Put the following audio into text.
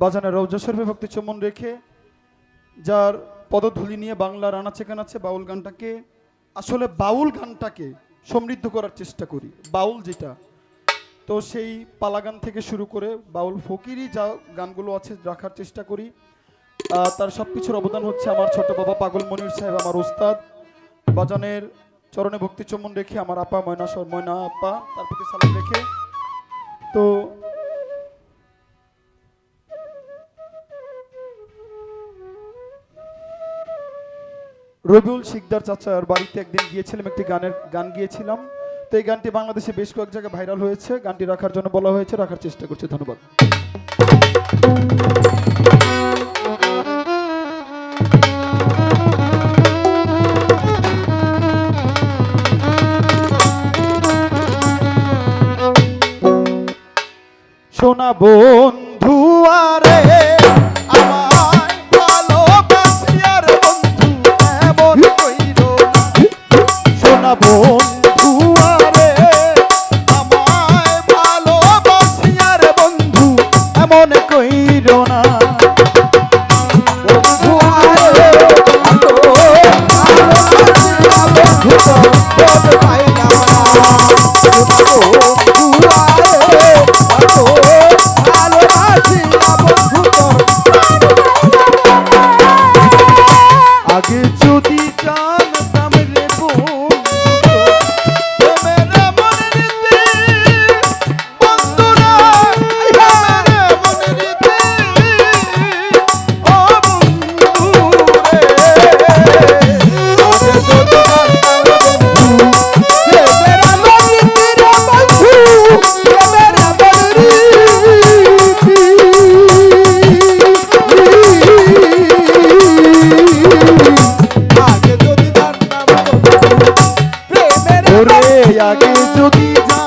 বাজানের রৌজা শরীফে ভক্তি চুম্বন রেখে, যার পদধূলি নিয়ে বাংলার আনাচে কানাচে বাউল গানটাকে, আসলে বাউল গানটাকে সমৃদ্ধ করার চেষ্টা করি। বাউল যেটা, তো সেই পালা গান থেকে শুরু করে বাউল ফকিরই যা গানগুলো আছে রাখার চেষ্টা করি। তার সব কিছুর অবদান হচ্ছে আমার ছোট বাবা পাগল মনির সাহেব, আমার ওস্তাদ। বাজানের চরণে ভক্তি চুম্বন রেখে আমার আপা ময়না ময়না আপা, তার প্রতি সালাম রেখে। তো রবিউল শিকদার চাচার বাড়িতে একদিন গিয়েছিলাম, একটি গানের গান গিয়েছিলাম। তো এই গানটি বাংলাদেশে বেশ কয়েক জায়গায় ভাইরাল হয়েছে। গানটি রাখার জন্য বলা হয়েছে, রাখার চেষ্টা করছি, ধন্যবাদ। সোনা বন্ধু সোনা ওরে আগে যদি যা